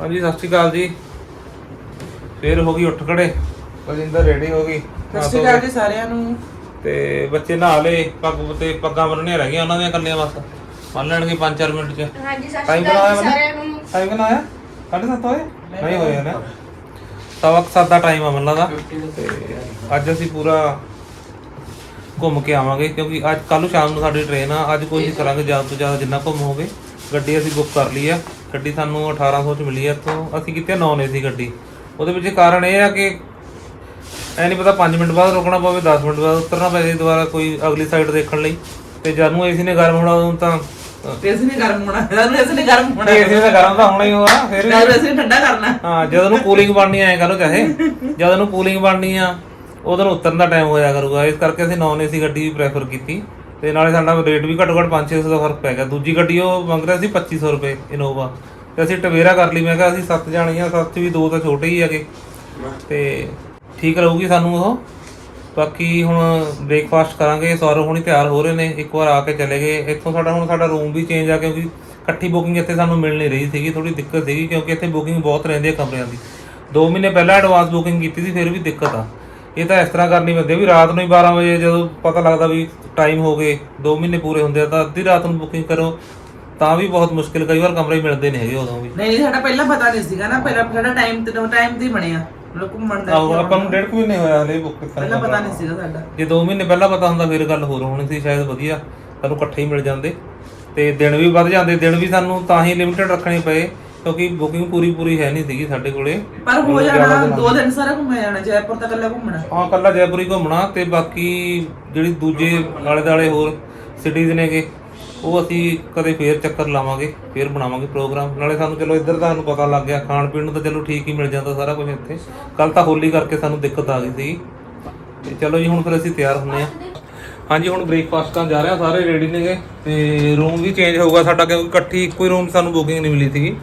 ਹਾਂਜੀ ਸਤਿ ਸ਼੍ਰੀ ਅਕਾਲ ਜੀ। ਫੇਰ ਹੋ ਗਈ ਉੱਠ ਖੜੇ। ਬਲਜਿੰਦਰ ਰੈਡੀ ਹੋ ਗਈ। ਸਤਿ ਸ਼੍ਰੀ ਅਕਾਲ ਜੀ ਸਾਰਿਆਂ ਨੂੰ। ਤੇ ਬੱਚੇ ਨਹਾ ਲਏ ਪੱਗ ਤੇ ਪੱਗਾਂ ਬੰਨਣੀਆਂ ਰਹਿ ਗਈਆਂ ਉਹਨਾਂ ਦੀਆਂ ਕੱਲੀਆਂ ਬਸ। ਬੰਨ ਲੈਣਗੇ 5-4 ਮਿੰਟ ਚ। ਹਾਂਜੀ ਸਤਿ ਸ਼੍ਰੀ ਅਕਾਲ ਜੀ? ਸਾਰਿਆਂ ਨੂੰ। ਟਾਈਮ ਕਿੰਨਾ ਆਇਆ 7:30 ਹੋਏ? ਨਹੀਂ ਹੋਏ ਨਾ। ਸਵਾ ਕੁ ਸੱਤ ਦਾ ਟਾਈਮ ਆ ਮੈਨੂੰ ਲੱਗਦਾ ਤੇ ਅੱਜ ਅਸੀਂ ਪੂਰਾ ਘੁੰਮ ਕੇ ਆਵਾਂਗੇ ਕਿਉਂਕਿ ਅੱਜ ਕੱਲ੍ਹ ਨੂੰ ਸ਼ਾਮ ਨੂੰ ਸਾਡੀ ਟ੍ਰੇਨ ਆ। ਅੱਜ ਕੋਸ਼ਿਸ਼ ਕਰਾਂਗੇ ਜ਼ਿਆਦਾ ਤੋਂ ਜ਼ਿਆਦਾ ਜਿੰਨਾ ਘੁੰਮ ਹੋਵੇ। ਗੱਡੀ ਅਸੀਂ ਬੁੱਕ ਕਰ ਲਈ ਆ। ਗੱਡੀ ਸਾਨੂੰ 1800 ਚ ਮਿਲੀ ਆ ਤੋਂ ਅਸੀਂ ਕਿਤੇ ਨੌਨ ਏਸੀ ਗੱਡੀ। ਉਹਦੇ ਵਿੱਚ ਕਾਰਨ ਇਹ ਆ ਕਿ ਐ ਨਹੀਂ ਪਤਾ 5 ਮਿੰਟ ਬਾਅਦ ਰੁਕਣਾ ਪਵੇ 10 ਮਿੰਟ ਬਾਅਦ ਉਤਰਨਾ ਪਵੇ ਦੁਬਾਰਾ ਕੋਈ ਅਗਲੀ ਸਾਈਡ ਦੇਖਣ ਲਈ। ਤੇ ਜਦ ਏਸੀ ਨੇ ਗਰਮ ਹੋਣਾ ਉਦੋਂ ਤਾਂ ਅਸੀਂ ਨੇ ਗਰਮ ਹੋਣਾ ਨੇ ਗਰਮ ਹੋਣਾ। ਏਸੀ ਨੇ ਗਰਮ ਤਾਂ ਹੋਣਾ ਹੀ ਹੋਣਾ ਫਿਰ ਨਾਲ ਅਸੀਂ ਨੇ ਠੰਡਾ ਕਰਨਾ। ਹਾਂ ਜਦੋਂ ਨੂੰ ਕੂਲਿੰਗ ਬਣਨੀ ਆਏ ਕਰੋ ਚਾਹੇ। ਜਦੋਂ ਨੂੰ ਕੂਲਿੰਗ ਬਣਨੀ ਆ ਉਦੋਂ ਉਤਰਨ ਦਾ ਟਾਈਮ ਹੋਇਆ ਕਰੂਗਾ। ਇਸ ਕਰਕੇ ਅਸੀਂ ਨੌਨ ਏਸੀ ਗੱਡੀ ਵੀ ਪ੍ਰੈਫਰ ਕੀਤੀ। ਤੇ ਨਾਲੇ ਸਾਡਾ ਰੇਟ ਵੀ ਘੱਟੋ ਘੱਟ 5-600 ਦਾ ਫ਼ਰਕ ਪੈ ਗਿਆ। ਦੂਜੀ ਗੱਡੀ ਉਹ ਮੰਗ ਰਿਹਾ ਸੀ 2500 ਰੁਪਏ ਇਨੋਵਾ ਤੇ ਅਸੀਂ ਟਵੇਰਾ ਕਰ ਲਈ, ਮੈਂ ਕਿਹਾ ਅਸੀਂ ਸੱਤ ਜਾਣੇ ਆ, ਸੱਤ 'ਚ ਵੀ ਦੋ ਤਾਂ ਛੋਟੇ ਹੀ ਹੈਗੇ। ਤੇ ਠੀਕ ਰਹੂਗੀ ਸਾਨੂੰ ਉਹ। ਬਾਕੀ ਹੁਣ ਬ੍ਰੇਕਫਾਸਟ ਕਰਾਂਗੇ, ਸੌਰਵ ਹੁਣੀ ਤਿਆਰ ਹੋ ਰਹੇ ਨੇ, ਇੱਕ ਵਾਰ ਆ ਕੇ ਚਲੇ ਗਏ। ਇੱਥੋਂ ਸਾਡਾ ਹੁਣ ਸਾਡਾ ਰੂਮ ਵੀ ਚੇਂਜ ਆ, ਕਿਉਂਕਿ ਇਕੱਠੀ ਬੁਕਿੰਗ ਇੱਥੇ ਸਾਨੂੰ ਮਿਲ ਨਹੀਂ ਰਹੀ ਸੀਗੀ ਥੋੜੀ ਦਿੱਕਤ ਸੀਗੀ, ਕਿਉਂਕਿ ਇੱਥੇ ਬੁਕਿੰਗ ਬਹੁਤ ਰਹਿੰਦੀ ਹੈ ਕਮਰਿਆਂ ਦੀ। 2 ਮਹੀਨੇ ਪਹਿਲਾਂ ਐਡਵਾਂਸ ਬੁਕਿੰਗ ਕੀਤੀ ਸੀ, ਫਿਰ ਵੀ ਦਿੱਕਤ ਆ। ਇਹ ਤਾਂ ਇਸ ਤਰ੍ਹਾਂ ਕਰਨੀ ਪੈਂਦੀ ਵੀ ਰਾਤ ਨੂੰ ਹੀ 12 ਵਜੇ ਜਦੋਂ ਪਤਾ ਲੱਗਦਾ ਵੀ ਟਾਈਮ ਹੋ ਗਏ 2 ਮਹੀਨੇ ਪੂਰੇ ਹੁੰਦੇ ਆ ਤਾਂ ਅੱਧੀ ਰਾਤ ਨੂੰ ਬੁਕਿੰਗ ਕਰੋ ਤਾਂ ਵੀ ਬਹੁਤ ਮੁਸ਼ਕਿਲ ਕਈ ਵਾਰ ਕਮਰੇ ਮਿਲਦੇ ਨਹੀਂ ਹੈਗੇ ਉਦੋਂ ਵੀ। ਨਹੀਂ ਨਹੀਂ ਸਾਡਾ ਪਹਿਲਾਂ ਪਤਾ ਨਹੀਂ ਸੀਗਾ ਨਾ ਪਹਿਲਾਂ ਸਾਡਾ ਟਾਈਮ ਤੇ ਟਾਈਮ ਤੇ ਬਣਿਆ ਮਤਲਬ ਘੁੰਮਣ ਦਾ ਆਹੋ ਆਪਾਂ ਨੂੰ ਡੇਢ ਕੁ ਮਹੀਨੇ ਹੋਇਆ ਹਲੇ ਬੁੱਕ ਕਰਨ ਪਹਿਲਾਂ ਪਤਾ ਨਹੀਂ ਸੀਗਾ ਸਾਡਾ। ਜੇ 2 ਮਹੀਨੇ ਪਹਿਲਾਂ ਪਤਾ ਹੁੰਦਾ ਫਿਰ ਗੱਲ ਹੋਰ ਹੋਣੀ ਸੀ ਸ਼ਾਇਦ ਵਧੀਆ ਸਾਨੂੰ ਇਕੱਠੇ ਹੀ ਮਿਲ ਜਾਂਦੇ। ਤੇ ਦਿਨ ਵੀ ਵੱਧ ਜਾਂਦੇ ਦਿਨ ਵੀ ਸਾਨੂੰ ਤਾਂ ਹੀ ਲਿਮਿਟਡ ਰੱਖਣੇ ਪਏ। ਕਿਉਂਕਿ ਬੁਕਿੰਗ ਪੂਰੀ ਪੂਰੀ ਹੈ ਨਹੀਂ ਸੀਗੀ ਸਾਡੇ ਕੋਲੇ। ਪਰ ਹੋ ਜਾਣਾ ਦੋ ਦਿਨ ਸਾਰਾ ਘੁੰਮਿਆ ਜਾਣਾ ਜੈਪੁਰ ਤੱਕ ਇਕੱਲਾ ਘੁੰਮਣਾ। ਹਾਂ ਕੱਲਾ ਜੈਪੁਰ ਹੀ ਘੁੰਮਣਾ ਤੇ ਬਾਕੀ ਜਿਹੜੀ ਦੂਜੇ ਆਲੇ ਦਾਲੇ ਹੋਰ ਸਿਟੀਜ਼ ਨੇਗੇ ਉਹ ਅਸੀਂ ਕਦੇ ਫੇਰ ਚੱਕਰ ਲਾਵਾਂਗੇ ਫੇਰ ਬਣਾਵਾਂਗੇ ਪ੍ਰੋਗਰਾਮ ਨਾਲੇ ਸਾਨੂੰ ਚਲੋ ਇੱਧਰ ਤਾਂ ਸਾਨੂੰ ਪਤਾ ਲੱਗ ਗਿਆ ਖਾਣ ਪੀਣ ਨੂੰ ਤਾਂ ਚਲੋ ਠੀਕ ਹੀ ਮਿਲ ਜਾਂਦਾ ਸਾਰਾ ਕੁਝ ਇੱਥੇ। ਕੱਲ ਤਾਂ ਹੋਲੀ ਕਰਕੇ ਸਾਨੂੰ ਦਿੱਕਤ ਆ ਗਈ ਸੀ ਤੇ ਚਲੋ ਜੀ ਹੁਣ ਫਿਰ ਅਸੀਂ ਤਿਆਰ ਹੁੰਨੇ ਆ ਹਾਂਜੀ ਹੁਣ ਬ੍ਰੇਕਫਾਸਟ ਕਰਨ ਜਾ ਰਹੇ ਆ ਸਾਰੇ ਰੈਡੀ ਨੇਗੇ ਤੇ ਰੂਮ ਵੀ ਚੇਂਜ ਹੋਊਗਾ ਸਾਡਾ ਕਿਉਂਕਿ ਇਕੱਠੀ ਇੱਕੋ ਹੀ ਰੂਮ ਸਾਨੂੰ ਬੁਕਿੰਗ ਨਹੀਂ ਮਿਲੀ ਸੀਗੀ।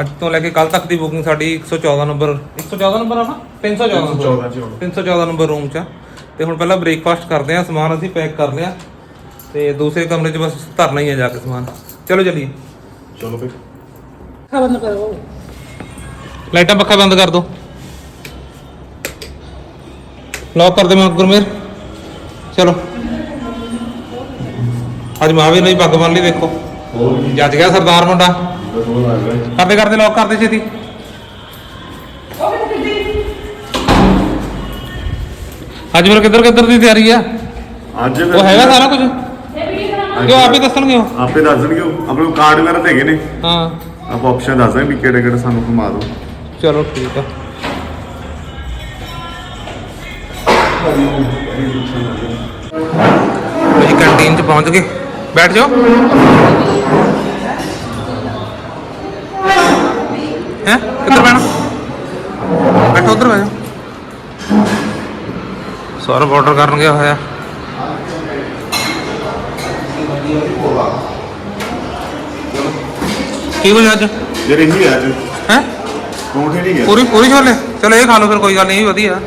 ਅੱਜ ਤੋਂ ਲੈ ਕੇ ਕੱਲ ਤੱਕ ਦੀ ਬੁਕਿੰਗ ਸਾਡੀ 114 ਨੰਬਰ 114 ਨੰਬਰ ਆ ਨਾ? 314 ਨੰਬਰ। 314 ਨੰਬਰ ਰੂਮ 'ਚ। ਤੇ ਹੁਣ ਪਹਿਲਾਂ ਬ੍ਰੇਕਫਾਸਟ ਕਰਦੇ ਆ ਸਮਾਨ ਅਸੀਂ ਪੈਕ ਕਰ ਲਿਆ। ਤੇ ਦੂਸਰੇ ਕਮਰੇ 'ਚ ਬਸ ਧਰਨਾ ਹੀ ਆ ਜਾ ਕੇ ਸਮਾਨ। ਚਲੋ ਚੱਲੀਏ। ਚਲੋ ਫਿਰ। ਖਾ ਬੰਦ ਕਰੋ। ਲਾਈਟਾਂ ਪੱਖਾ ਬੰਦ ਕਰ ਦੋ। ਲੌਕ ਕਰ ਦੇ ਮੈਂ ਗੁਰਮੇਰ। ਚਲੋ। ਅੱਜ ਮਹਾਵੀਰ ਨੇ ਪੱਗ ਬੰਨ ਲਈ ਦੇਖੋ ਜੱਜ ਗਿਆ ਸਰਦਾਰ ਮੁੰਡਾ। ਕਰਦੇ ਕਰਦੇ ਲੌਕ ਕਰਦੇ ਛੇਤੀ। ਅੱਜ ਫਿਰ ਕਿੱਧਰ ਕਿੱਧਰ ਦੀ ਤਿਆਰੀ ਆ? ਅੱਜ ਉਹ ਹੈਗਾ ਸਾਰਾ ਕੁਝ? ਕਿਉਂ ਆਪੇ ਦੱਸਣਗੇ ਉਹ। ਆਪੇ ਦੱਸ ਦੇਣਗੇ ਉਹ। ਆਪਣੇ ਕੋਲ ਕਾਰਡ ਵਗੈਰਾ ਤਾਂ ਹੈਗੇ ਨੇ। ਹਾਂ। ਆਪਾਂ ਆਪਸ਼ਨ ਦੱਸ ਦਾਂਗੇ ਵੀ ਕਿਹੜੇ ਕਿਹੜੇ ਸਾਨੂੰ ਘੁਮਾ ਦਿਓ। ਚਲੋ ਠੀਕ ਆ। ਅਸੀਂ ਕੰਟੀਨ ਚ ਪਹੁੰਚ ਗਏ। ਬੈਠ ਜਾਓ। बैठो उधर बैठो सौरभ ऑर्डर कर पूरी पूरी छोले चलो ये खा लो फिर कोई गल नहीं वधिया है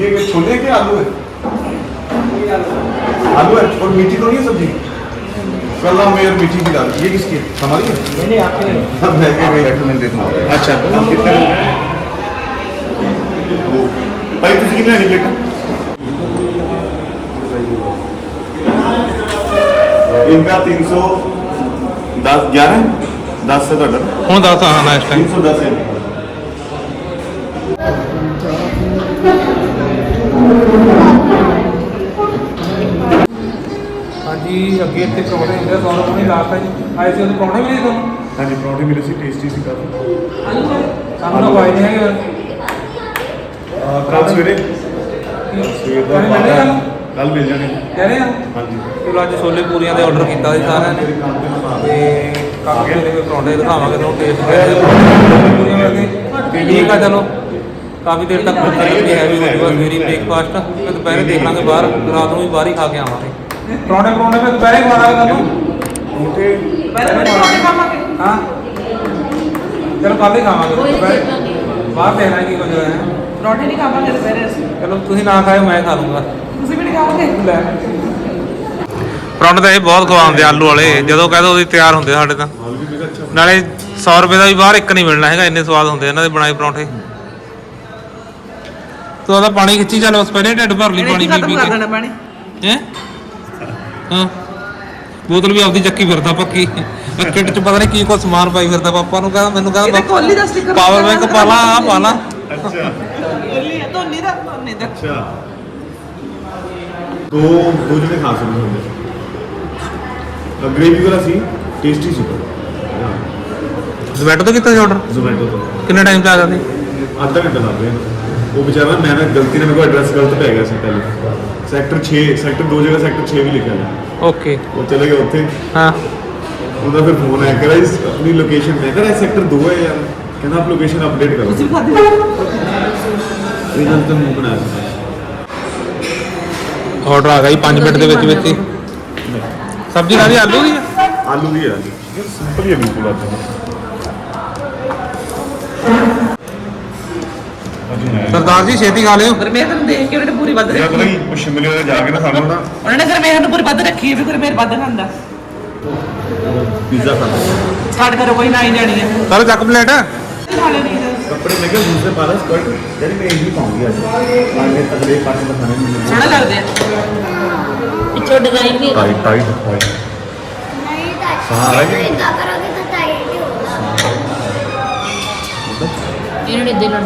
ये छोले के आलू है आलू है और मीठी तो नहीं है सब्ज़ी कल हम यार मीठी की दाल ये किसकी है हमारी है नहीं नहीं आपकी नहीं अब मैं के बैठो मैं देता हूँ अच्छा हम कितने वो भाई तुझे कितने नहीं बेटा इनका तीन सौ दस ग्यारह दस से तो डर ਹੁਣ ਦੱਸ ਆਣਾ ਨੈਕਸਟ तीन सौ दस है ਹਾਂਜੀ ਅੱਗੇ ਇੱਥੇ ਪਰੌਂਠੇ ਹੁੰਦੇ ਆ ਸੌਰਵ ਨੇ ਲਾਤਾ ਜੀ। ਆਏ ਸੀ ਉਹਦੇ ਪਰੌਂਠੇ ਮਿਲੇ ਤੁਹਾਨੂੰ? ਹਾਂਜੀ ਪਰੌਂਠੇ ਮਿਲੇ ਸੀ ਟੇਸਟੀ ਸੀ ਕਾਫੀ। ਸਾਨੂੰ ਤਾਂ ਵਾਈ ਹੈਗੇ ਅਹ, ਕੱਲ੍ਹ ਸਵੇਰੇ? ਸਵੇਰ ਦਾ ਕੱਲ ਮਿਲ ਜਾਣੇ? ਕਹਿ ਰਹੇ ਆ? ਹਾਂਜੀ। ਚਲੋ ਅੱਜ ਛੋਲੇ ਪੂਰੀਆਂ ਦੇ ਆਰਡਰ ਕੀਤਾ ਸੀ ਸਾਰਿਆਂ ਤੇ ਪਰੌਂਠੇ ਦਿਖਾਵਾਂਗੇ ਠੀਕ ਆ ਚਲੋ। ਕਾਫੀ ਦੇਰ ਤੱਕ ਭੁੱਖ ਲੱਗੀ ਹੈ ਵੀ ਹੋਈ ਬਸ ਬ੍ਰੇਕਫਾਸਟ ਦੁਪਹਿਰੇ ਦੇਖ ਲਾਂਗੇ ਬਾਹਰ। ਰਾਤ ਨੂੰ ਵੀ ਬਾਹਰ ਹੀ ਖਾ ਕੇ ਆਵਾਂਗੇ। ਪਰੌਂਠੇ ਪਰੌਂਠੇ ਫਿਰ ਦੁਪਹਿਰੇ ਖਵਾ ਦਾਂਗੇ ਤੁਹਾਨੂੰ? ਮੈਂ ਖਾਵਾਂਗੇ। ਹਾਂ। ਚਲੋ ਕੱਲ੍ਹ ਹੀ ਖਾਵਾਂਗੇ ਦੁਪਹਿਰੇ। ਬਾਹਰ ਦੇਖਣਾ ਕੀ ਕੁਝ ਹੋਇਆ। ਹੈ ਪਰੌਂਠੇ ਨਹੀਂ ਖਾਵਾਂਗੇ ਦੁਪਹਿਰੇ ਅਸੀਂ। ਚਲੋ ਤੁਸੀਂ ਨਾ ਖਾਓ ਮੈਂ ਖਾ ਲੂੰਗਾ। ਤੁਸੀਂ ਵੀ ਨਹੀਂ ਖਾਓਗੇ? ਲੈ। ਪਰੌਂਠੇ ਤਾਂ ਇਹ ਬਹੁਤ ਖਵਾਉਂਦੇ ਆਲੂ ਵਾਲੇ। ਜਦੋਂ ਕਹਦੋ ਉਹਦੀ ਤਿਆਰ ਹੁੰਦੇ ਸਾਡੇ ਤਾਂ। ਨਾਲੇ 100 ਰੁਪਏ ਦਾ ਵੀ ਬਾਹਰ ਇੱਕ ਨਹੀਂ ਮਿਲਣਾ ਹੈਗਾ ਇੰਨੇ ਸਵਾਦ ਹੁੰਦੇ ਇਹਨਾਂ ਦੇ ਬਣਾਏ ਪਰੌਂਠੇ। ਤੂੰ ਉਹਦਾ ਪਾਣੀ ਖਿੱਚੀ ਚੱਲ ਉਸ ਪਹਿਲੇ ਢਿੱਡ ਭਰ ਲਈ ਪਾਣੀ ਪੀ ਕੇ। ਹੈ? ਹਾਂ। ਬੋਤਲ ਵੀ ਆਪਦੀ ਚੱਕੀ ਫਿਰਦਾ ਪੱਕੀ। ਕਿੱਟ ਚ ਪਤਾ ਨਹੀਂ ਕੀ ਕੋ ਸਮਾਨ ਪਾਈ ਫਿਰਦਾ ਪਾਪਾ ਨੂੰ ਕਹਿੰਦਾ ਮੈਨੂੰ ਕਹਿੰਦਾ ਕੋਲੀ ਦਾ ਸਟicker ਪਾਵਰ ਬੈਂਕ ਪਾ ਲਾ ਆ ਪਾ ਲਾ। ਅੱਛਾ। ਕੋਲੀ ਧੋਨੀ ਦਾ ਧੋਨੀ ਦਾ। ਅੱਛਾ। ਦੋ ਦੋ ਜਣੇ ਖਾ ਸਕਦੇ ਹੁੰਦੇ ਗ੍ਰੇਵੀ ਵਾਲਾ ਸੀ ਟੇਸਟੀ ਸੀ। ਜ਼ੋਮੈਟੋ ਤੋਂ ਕੀਤਾ ਸੀ ਆਰਡਰ ਜ਼ੋਮੈਟੋ ਤੋਂ। ਕਿੰਨੇ ਟਾਈਮ ਤੇ ਆ ਜਾਂਦੇ? ਅੱਧਾ ਘੰਟਾ ਲੱਗ ਗਿਆ। ਉਹ ਵਿਚਾਰਾ ਮੈਂ ਨਾ ਗਲਤੀ ਨਾਲ ਮੇਰੇ ਕੋਲ ਐਡਰੈਸ ਗਲਤ ਪੈ ਗਿਆ ਸੀ ਪਹਿਲੇ। ਸੈਕਟਰ 6 ਸੈਕਟਰ 2 ਜਗ੍ਹਾ ਸੈਕਟਰ 6 ਵੀ ਲਿਖਿਆ ਹੈ ਓਕੇ ਉਹ ਚਲੇ ਗਏ ਉੱਥੇ। ਹਾਂ। ਉਹਦਾ ਫਿਰ ਫੋਨ ਆਇਆ ਕਹਿੰਦਾ ਇਸ ਆਪਣੀ ਲੋਕੇਸ਼ਨ ਮੈਂ ਕਹਿੰਦਾ ਸੈਕਟਰ 2 ਹੈ ਯਾਰ। ਕਹਿੰਦਾ ਆਪ ਲੋਕੇਸ਼ਨ ਅਪਡੇਟ ਕਰੋ। ਤੁਸੀਂ ਖਾਦੀ ਇਹਨਾਂ ਤਾਂ ਮੂੰਹ ਸੀ ਆਰਡਰ ਆ ਗਿਆ ਜੀ 5 ਮਿੰਟ ਦੇ ਵਿੱਚ ਵਿੱਚ ਹੀ। ਸਬਜ਼ੀ ਕਾਹਦੀ ਆਲੂ ਦੀ ਆ? ਆਲੂ ਵੀ ਹੈ ਸਿੰਪਲ ਹੀ ਹੈ ਬਿਲਕੁਲ ਅੱਜ। ਸਰਦਾਰ ਜੀ ਛੇਤੀ ਖਾ ਲਿਓ। ਗਰਮੇਰ ਨੂੰ ਦੇਖ ਕੇ ਉਹਨੇ ਪੂਰੀ ਵੱਧ ਯਾਰ ਪਤਾ ਰੱਖੀ ਕੀ ਉਹ ਸ਼ਿਮਲੇ ਵਾਲੇ ਜਾ ਕੇ ਨਾ ਸਾਨੂੰ ਨਾ ਉਹਨਾਂ ਨੇ ਗਰਮੇਰ ਨੂੰ ਪੂਰੀ ਵੱਧ ਰੱਖੀ ਹੈ ਵੀ ਗਰਮੇਰ ਵੱਧ ਖਾਂਦਾ। ਪੀਜ਼ਾ ਖਾਣਾ ਛੱਡ ਕਰੋ ਕੋਈ ਨਾ ਹੀ ਜਾਣੀ ਹੈ। ਚਲੋ ਚੱਕ ਪਲੇਟ। ਖਾ ਲੈਣੀ ਹੈ। ਕੱਪੜੇ ਮੈਂ ਕਿਹਾ ਦੂਸਰੇ ਪਾ ਲਾ ਸਕਰਟ। ਜਿਹੜੀ ਮੈਂ ਇਹੀ ਪਾਉਂਗੀ ਅੱਜ। ਆਗੇ ਤਗੜੇ ਪਾਸੇ ਦਿਖਾਣੇ ਮੈਨੂੰ ਸੋਹਣਾ ਲੱਗਦੇ ਆ। ਪਿੱਛੋਂ ਡਿਜ਼ਾਈਨ ਵੀ ਟਾਈਟ ਟਾਈਟ ਟਾਈਟ ਨਹੀਂ ਤਾਂ ਹਾਂ, ਆ ਗਈ। ਇਦਾਂ ਕਰੋਗੇ ਤਾਂ ਟਾਈਟ ਹੀ ਹੋਊਗਾ। ਇਹਨਾਂ ਦੇ ਲੜ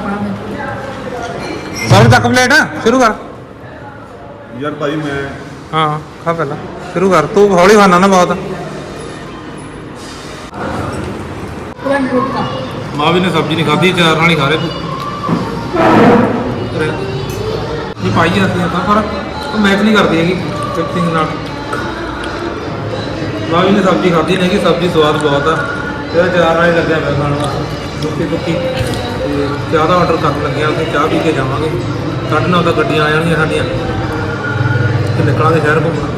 ਚਲੋ ਚੱਕ ਪਲੇਟ ਸ਼ੁਰੂ ਕਰ। ਯਾਰ ਭਾਈ ਮੈਂ ਹਾਂ ਖਾ ਪਹਿਲਾਂ। ਸ਼ੁਰੂ ਕਰ ਤੂੰ ਹੌਲੀ ਖਾਣਾ ਨਾ ਬਹੁਤ। ਮਾਂ ਵੀ ਨੇ ਸਬਜ਼ੀ ਨਹੀਂ ਖਾਧੀ ਚਾਰ ਨਾਲ ਹੀ ਖਾ ਰਹੇ ਤੂੰ। ਇਹ ਪਾਈ ਜਾਂਦੀ ਆ ਤਾਂ ਪਰ ਉਹ ਮੈਚ ਨਹੀਂ ਕਰਦੀ ਹੈਗੀ ਫਿਕਸਿੰਗ ਨਾਲ। ਮਾਂ ਵੀ ਨੇ ਸਬਜ਼ੀ ਖਾਧੀ ਨਹੀਂ ਕਿ ਸਬਜ਼ੀ ਸਵਾਦ ਬਹੁਤ ਆ। ਇਹਦਾ ਚਾਰ ਨਾਲ ਹੀ ਲੱਗਿਆ ਮੈਂ ਖਾਣ ਵਾਸਤੇ। ਦੁੱਕੀ ਦੁੱਕੀ ਤੇ ਚਾਹ ਦਾ ਆਰਡਰ ਕਰਨ ਲੱਗਿਆ ਉੱਥੇ ਚਾਹ ਪੀ ਕੇ ਜਾਵਾਂਗੇ। ਸਾਢੇ ਨੌ ਤੱਕ ਗੱਡੀਆਂ ਆ ਜਾਣਗੀਆਂ ਸਾਡੀਆਂ। ਤੇ ਨਿਕਲਾਂਗੇ ਸ਼ਹਿਰ ਘੁੰਮਣ।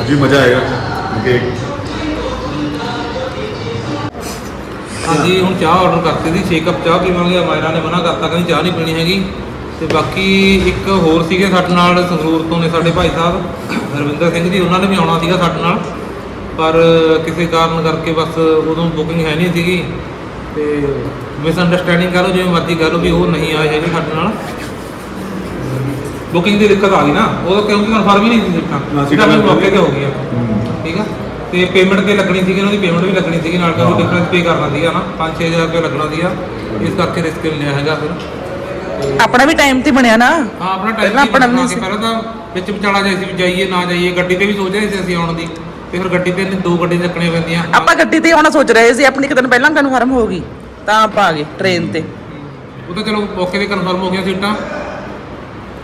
ਅੱਜ ਵੀ ਮਜ਼ਾ ਆਏਗਾ। ਕਿ ਹਾਂਜੀ ਹੁਣ ਚਾਹ ਆਰਡਰ ਕਰਤੀ ਸੀ। 6 ਕੱਪ ਚਾਹ ਪੀਵਾਂਗੇ। ਮਾਇਰਾ ਨੇ ਮਨਾ ਕਰਤਾ ਕਹਿੰਦੀ ਚਾਹ ਨਹੀਂ ਪੀਣੀ ਹੈਗੀ। ਤੇ ਬਾਕੀ ਇੱਕ ਹੋਰ ਸੀਗੇ ਸਾਡੇ ਨਾਲ ਸੰਗਰੂਰ ਤੋਂ ਨੇ ਸਾਡੇ ਭਾਈ ਸਾਹਿਬ ਰਵਿੰਦਰ ਸਿੰਘ ਜੀ ਉਹਨਾਂ ਨੇ ਵੀ ਆਉਣਾ ਸੀਗਾ ਸਾਡੇ ਨਾਲ। ਪਰ ਕਿਸੇ ਕਾਰਨ ਕਰਕੇ ਬਸ ਉਦੋਂ ਬੁਕਿੰਗ ਹੈ ਨਹੀਂ ਸੀਗੀ। ਤੇ ਮਿਸ ਅੰਡਰਸਟੈਂਡਿੰਗ ਕਰ ਲਓ ਜਿਵੇਂ ਮਰਜ਼ੀ ਕਰ ਲਓ ਵੀ ਉਹ ਨਹੀਂ ਆਏ ਹੈਗੇ ਸਾਡੇ ਨਾਲ। ਬੁਕਿੰਗ ਦੀ ਦਿੱਕਤ ਆ ਗਈ ਨਾ। ਉਹ ਕਿਉਂਕਿ ਕਨਫਰਮ ਹੀ ਨਹੀਂ ਸੀ ਦਿੱਤਾ ਸੀਟਾਂ ਸੀਟਾਂ ਵੀ ਮੌਕੇ ਤੇ ਹੋ ਗਈਆਂ। ਹੂੰ। ਠੀਕ ਆ? ਤੇ ਪੇਮੈਂਟ ਤੇ ਲੱਗਣੀ ਸੀਗੀ ਉਹਨਾਂ ਦੀ ਪੇਮੈਂਟ ਵੀ ਲੱਗਣੀ ਸੀਗੀ ਨਾਲ ਕੋਈ ਡਿਫਰੈਂਸ ਪੇ ਕਰਨਾ ਸੀਗਾ ਨਾ। 5-6000 ਰੁਪਏ ਲੱਗਣਾ ਸੀਗਾ। ਇਸ ਕਰਕੇ ਰਿਸਕ ਲਿਆ ਹੈਗਾ ਫਿਰ। ਆਪਣਾ ਵੀ ਟਾਈਮ ਤੇ ਬਣਿਆ ਨਾ। ਹਾਂ ਆਪਣਾ ਟਾਈਮ ਪਹਿਲਾਂ ਆਪਣਾ ਨਹੀਂ ਸੀ। ਪਹਿਲਾਂ ਤਾਂ ਵਿੱਚ ਵਿਚਾਲਾ ਜਾਈ ਸੀ ਵੀ ਜਾਈਏ ਨਾ ਜਾਈਏ। ਗੱਡੀ ਤੇ ਵੀ ਸੋਚ ਰਹੇ ਸੀ ਅਸੀਂ ਆਉਣ ਦੀ। ਤੇ ਫਿਰ ਗੱਡੀ ਤੇ ਦੋ ਗੱਡੀ ਚੱਕਣੀਆਂ ਪੈਂਦੀਆਂ। ਆਪਾਂ ਗੱਡੀ ਤੇ ਆਉਣਾ ਸੋਚ ਰਹੇ ਸੀ ਆਪਣੀ ਇੱਕ ਦਿਨ ਪਹਿਲਾਂ ਕਨਫਰਮ ਹੋ ਗਈ ਤਾਂ ਆਪਾਂ ਆ ਗਏ ਟ੍ਰੇਨ ਤੇ। ਉਹ ਤਾਂ ਚਲੋ ਮੌਕੇ ਤੇ ਕਨਫਰਮ ਹੋ ਗਈਆਂ ਸੀਟਾਂ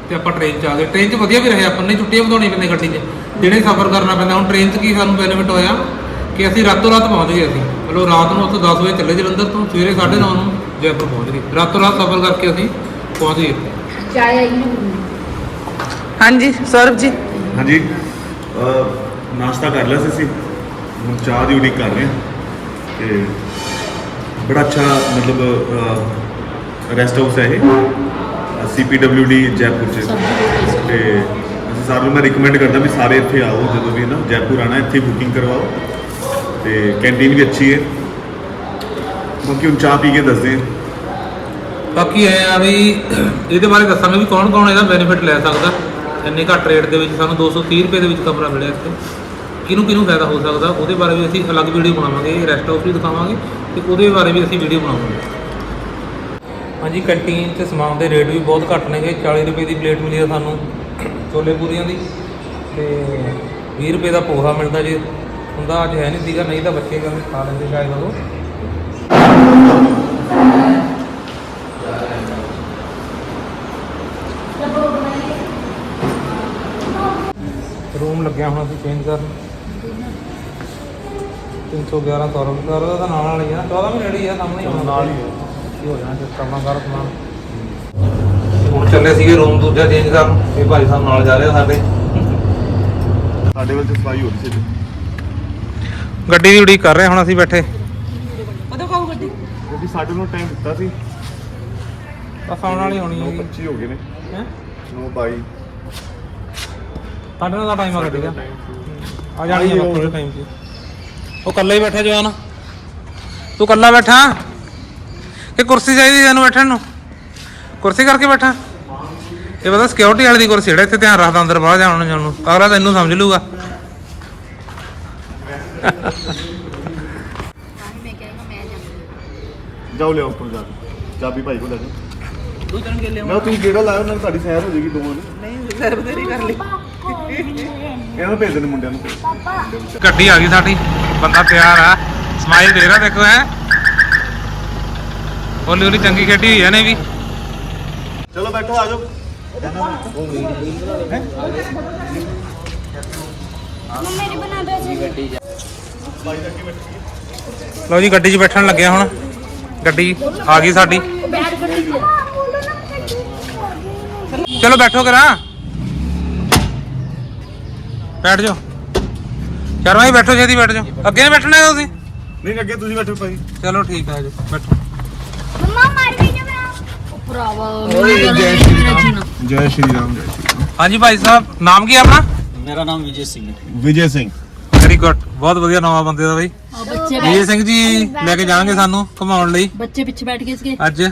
ਤੇ ਆਪਾਂ ਟ੍ਰੇਨ 'ਚ ਆ ਗਏ। ਟ੍ਰੇਨ 'ਚ ਵਧੀਆ ਵੀ ਰਹੇ ਆਪਾਂ ਨੇ ਛੁੱਟੀਆਂ ਵਧਾਉਣੀ ਪੈਂਦੀਆਂ ਗੱਡੀ 'ਚ। ਜਿਹੜੇ ਸਫ਼ਰ ਕਰਨਾ ਪੈਂਦਾ ਹੁਣ ਟ੍ਰੇਨ 'ਚ ਕੀ ਸਾਨੂੰ ਬੈਨੀਫਿਟ ਹੋਇਆ? ਕਿ ਅਸੀਂ ਰਾਤੋਂ ਰਾਤ ਪਹੁੰਚ ਗਏ ਅਸੀਂ। ਮਤਲਬ ਰਾਤ ਨੂੰ ਉੱਥੋਂ 10 ਵਜੇ ਚੱਲੇ ਜਲੰਧਰ ਤੋਂ ਸਵੇਰੇ 9:30 ਨੂੰ ਜੈਪੁਰ ਪਹੁੰਚ ਗਏ। ਰਾਤੋਂ ਰਾਤ ਸਫ਼ਰ ਕਰਕੇ ਅਸੀਂ ਪਹੁੰਚ ਗਏ ਚਾਹ ਆਈ ਹਾਂਜੀ ਸੌਰਵ ਜੀ ਹਾਂਜੀ। ਅਹ ਨਾਸ਼ਤਾ ਕਰ ਲਿਆ ਸੀ ਅਸੀਂ। ਹੁਣ ਚਾਹ ਦੀ ਉਡੀਕ ਕਰ ਰਹੇ ਹਾਂ। ਤੇ ਬੜਾ ਅੱਛਾ ਮਤਲਬ ਰੈਸਟ ਹਾਊਸ ਹੈ ਇਹ। ਸੀਪੀਡਬਲਯੂਡੀ ਜੈਪੁਰ ਚ। ਤੇ। ਅਸੀਂ ਸਾਰਿਆਂ ਨੂੰ ਮੈਂ ਰਿਕਮੈਂਡ ਕਰਦਾ ਵੀ ਸਾਰੇ ਇੱਥੇ ਆਓ ਜਦੋਂ ਵੀ ਨਾ ਜੈਪੁਰ ਆਣਾ ਇੱਥੇ ਬੁਕਿੰਗ ਕਰਵਾਓ। ਤੇ ਕੈਂਟੀਨ ਵੀ ਅੱਛੀ ਹੈ। ਬਾਕੀ ਹੁਣ ਚਾਹ ਪੀ ਕੇ ਦੱਸਦੇ ਹਾਂ। ਬਾਕੀ ਇਹ ਆ ਵੀ ਇਹਦੇ ਬਾਰੇ ਦੱਸਾਂਗੇ ਵੀ ਕੌਣ ਕੌਣ ਇਹਦਾ ਬੈਨੀਫਿਟ ਲੈ ਸਕਦਾ। ਇੰਨੇ ਘੱਟ ਰੇਟ ਦੇ ਵਿੱਚ ਸਾਨੂੰ 230 ਰੁਪਏ ਦੇ ਵਿੱਚ ਕਮਰਾ ਮਿਲਿਆ ਇੱਥੇ। ਕਿਹਨੂੰ ਕਿਹਨੂੰ ਫਾਇਦਾ ਹੋ ਸਕਦਾ ਉਹਦੇ ਬਾਰੇ ਵੀ ਅਸੀਂ ਅਲੱਗ ਵੀਡੀਓ ਬਣਾਵਾਂਗੇ ਰੈਸਟ ਹਾਊਸ ਵੀ ਦਿਖਾਵਾਂਗੇ ਤੇ ਉਹਦੇ ਬਾਰੇ ਵੀ ਅਸੀਂ ਵੀਡੀਓ ਬਣਾਵਾਂਗੇ। ਹਾਂਜੀ ਕੰਟੀਨ 'ਚ ਸਮਾਨ ਦੇ ਰੇਟ ਵੀ ਬਹੁਤ ਘੱਟ ਨੇਗੇ 40 ਰੁਪਏ ਦੀ ਪਲੇਟ ਮਿਲੀ ਆ ਸਾਨੂੰ ਛੋਲੇ ਪੂਰੀਆਂ ਦੀ ਤੇ 20 ਰੁਪਏ ਦਾ ਪੋਹਾ ਮਿਲਦਾ ਜੇ ਹੁੰਦਾ ਅੱਜ ਹੈ ਨਹੀਂ ਸੀਗਾ ਨਹੀਂ ਤਾਂ ਬੱਚੇ ਕਹਿੰਦੇ ਖਾ ਲੈਂਦੇ ਸ਼ਾਇਦ ਉਹ। ਰੂਮ ਲੱਗਿਆ ਹੁਣ ਅਸੀਂ ਚੇਂਜ ਕਰਨ। 311 ਸੌਰਵ ਸੌਰਵ ਦਾ ਨਾਲ ਨਾਲ ਹੀ ਆ। 14 ਵੀ ਨੇੜੇ ਹੀ ਆ ਸਾਹਮਣੇ ਹੀ ਆਉਣਾ ਨਾਲ ਹੀ ਆ। ਕੀ ਹੋ ਜਾਣਾ ਜਿਸ ਤਰ੍ਹਾਂ ਸਾਰਾ ਸਮਾਨ। ਹੁਣ ਚੱਲੇ ਸੀਗੇ ਰੂਮ ਦੂਜਾ ਚੇਂਜ ਕਰਨ। ਇਹ ਭਾਈ ਸਾਹਿਬ ਨਾਲ ਜਾ ਰਹੇ ਆ ਸਾਡੇ। ਸਾਡੇ ਵੱਲ ਤੇ ਸਫ਼ਾਈ ਹੋ ਰਹੀ ਸੀ ਗੱਡੀ ਦੀ ਉਡੀਕ ਕਰ ਰਹੇ ਹੁਣ ਅਸੀਂ ਬੈਠੇ। ਕਦੋਂ ਖਾਓ ਗੱਡੀ। ਕਿਉਂਕਿ ਸਾਡੇ ਨੂੰ ਟਾਈਮ ਦਿੱਤਾ ਸੀ। ਬਸ ਆਉਣ ਵਾਲੀ ਹੋਣੀ 9:25 ਹੈਗੀ ਹੋ ਗਏ ਨੇ। ਹੈ? 9:22 ਸਾਢੇ ਨੌ ਦਾ ਟਾਈਮ ਆ ਗੱਡੀ ਦਾ। ਆ ਜਾਣੀ ਦੇ ਟਾਈਮ ਤੇ ਉਹ ਇਕੱਲਾ ਹੀ ਬੈਠਾ ਜਵਾਨ। ਤੂੰ ਇਕੱਲਾ ਬੈਠਾ? ਕਿ ਕੁਰਸੀ ਚਾਹੀਦੀ ਤੈਨੂੰ ਬੈਠਣ ਨੂੰ? ਕੁਰਸੀ ਕਰਕੇ ਬੈਠਾ? ਇਹ ਪਤਾ ਸਿਕਿਉਰਿਟੀ ਵਾਲੇ ਦੀ ਕੁਰਸੀ ਜਿਹੜਾ ਇੱਥੇ ਧਿਆਨ ਰੱਖਦਾ ਅੰਦਰ ਬਾਹਰ ਜਾਣ ਨੂੰ ਜਾਣ ਨੂੰ। ਅਗਲਾ ਤੈਨੂੰ ਸਮਝ ਲੂਗਾ ਜਾਓ ਲਿਆਓ ਉੱਪਰ ਜਾ ਕੇ। ਚਾਬੀ ਭਾਈ ਕੋਲ ਲੈ ਜਾਓ। ਤੂੰ ਤਨ ਕੇ ਮੈਂ ਤੁਸੀਂ ਕਿਹੜਾ ਲਾਇਆ ਨਾਲ ਤੁਹਾਡੀ ਸੈਰ ਹੋ ਜਾਏਗੀ ਦੋਵਾਂ ਦੀ ਨਹੀਂ ਸੈਰ ਬਤੇਰੀ ਕਰ ਲਈ। ਇਹਨੂੰ ਗੱਡੀ ਆ ਗਈ ਸਾਡੀ। ਬੰਦਾ ਤਿਆਰ ਆ। ਸਮਾਈਲ ਦੇ ਰਿਹਾ ਦੇਖੋ ਹੈ। ਹੌਲੀ ਹੌਲੀ ਚੰਗੀ ਖੇਡੀ ਹੋਈ ਆ ਨੇ ਵੀ। ਚਲੋ ਬੈਠੋ ਆ ਜਾਓ। ਲਓ ਜੀ ਗੱਡੀ 'ਚ ਬੈਠਣ ਲੱਗਿਆ ਹੁਣ। ਗੱਡੀ ਆ ਗਈ ਸਾਡੀ। ਚਲੋ ਬੈਠੋ ਕਰਾਂ। ਬੈਠ ਜਾਓ। ਯਾਰ ਭਾਈ ਬੈਠੋ ਜੇਦੀ ਬੈਠ ਜਾਓ। ਅੱਗੇ ਨਹੀਂ ਬੈਠਣਾ ਤੁਸੀਂ? ਨਹੀਂ ਅੱਗੇ ਤੁਸੀਂ ਬੈਠੋ ਭਾਈ। ਚਲੋ ਠੀਕ ਆ ਜੀ ਬੈਠੋ। ਮੰਮਾ ਮਾਰ ਵੀ ਨਾ ਮੇਰਾ ਭਰਾਵਾ ਜੈ ਸ਼੍ਰੀ ਰਾਮ। ਜੈ ਸ਼੍ਰੀ ਰਾਮ ਹਾਂਜੀ ਭਾਈ ਸਾਹਿਬ ਨਾਮ ਕੀ ਆਪਣਾ? ਮੇਰਾ ਨਾਮ ਵਿਜੇ ਸਿੰਘ ਹੈ। ਵਿਜੇ ਸਿੰਘ। ਵੈਰੀ ਗੁੱਡ ਬਹੁਤ ਵਧੀਆ ਨਾਮ ਆ ਬੰਦੇ ਦਾ ਬਾਈ। ਵਿਜੇ ਸਿੰਘ ਜੀ ਲੈ ਕੇ ਜਾਣਗੇ ਸਾਨੂੰ ਘੁਮਾਉਣ ਲਈ। ਬੱਚੇ ਪਿੱਛੇ ਬੈਠ ਗਏ ਸੀਗੇ। ਅੱਜ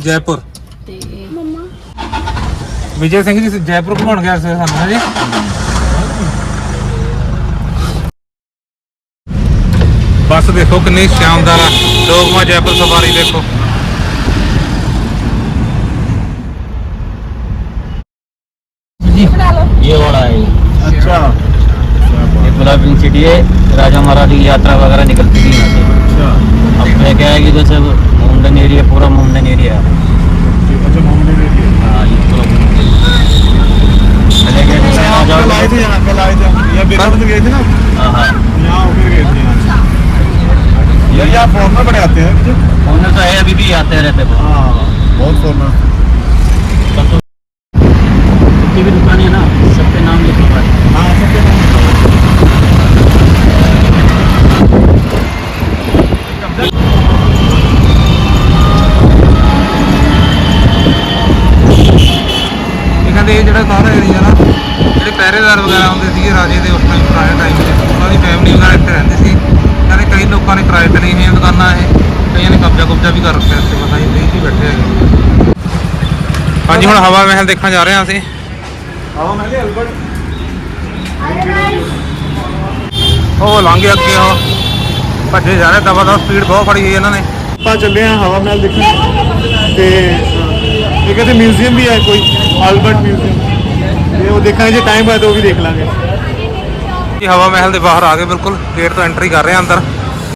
ਜੈਪੁਰ। ਤੇ ਮੰਮਾ। ਵਿਜੇ ਸਿੰਘ ਜੀ ਜੈਪੁਰ ਘੁਮਾਉਣ ਗਏ ਸੀ ਸਾਨੂੰ ਹੈ ਜੀ। ਬੱਸ ਦੇਖੋ ਕਿੰਨੀ ਸ਼ਾਨਦਾਰ ਆ ਲੋਕਮਾ ਜੈਪੁਰ ਸਫਾਰੀ ਦੇਖੋ ये वाला है ਅੱਛਾ ये गुलाबिन सिटी है राजा महाराज की यात्रा वगैरह निकलती थी यहाँ से ਅੱਛਾ अब मैं क्या है कि जैसे मोमडन एरिया पूरा मोमडन एरिया है अच्छा मोहम्मद ने हाँ ये पूरा पहले क्या जैसे आ जाओ कल आए थे यहाँ कल आए थे यहाँ बेलापुर से गए थे ना हाँ हाँ यहाँ होकर गए थे यहाँ यार यहाँ फॉरनर बड़े आते हैं मुझे उन्हें तो है अभी भी आते रहते हैं हाँ बहुत फॉरनर ਕਰ ਰੱਖਿਆ ਪਤਾ ਨਹੀਂ ਨਹੀਂ ਜੀ ਬੈਠੇ ਹੈਗੇ। ਹਾਂਜੀ ਹੁਣ ਹਵਾ ਮਹਿਲ ਦੇਖਣ ਜਾ ਰਹੇ ਹਾਂ ਅਸੀਂ। ਹਵਾ ਮਹਿਲ ਅਲਬਰਟ ਉਹ ਲੰਘੇ ਅੱਗੇ ਉਹ ਭੱਜੇ ਜਾ ਰਹੇ ਦਬਾ ਦਬ ਸਪੀਡ ਬਹੁਤ ਫੜੀ ਹੋਈ ਇਹਨਾਂ ਨੇ। ਆਪਾਂ ਚੱਲੇ ਆ ਹਵਾ ਮਹਿਲ ਦੇਖਣ। ਤੇ ਇਹ ਕਹਿੰਦੇ ਮਿਊਜ਼ੀਅਮ ਵੀ ਹੈ ਕੋਈ ਅਲਬਰਟ ਮਿਊਜ਼ੀਅਮ ਤੇ ਉਹ ਦੇਖਾਂਗੇ ਜੇ ਟਾਈਮ ਹੋਇਆ ਤਾਂ ਉਹ ਵੀ ਦੇਖ ਲਾਂਗੇ। ਹਵਾ ਮਹਿਲ ਦੇ ਬਾਹਰ ਆ ਗਏ ਬਿਲਕੁਲ। ਗੇਟ ਤੋਂ ਐਂਟਰੀ ਕਰ ਰਹੇ ਆ ਅੰਦਰ।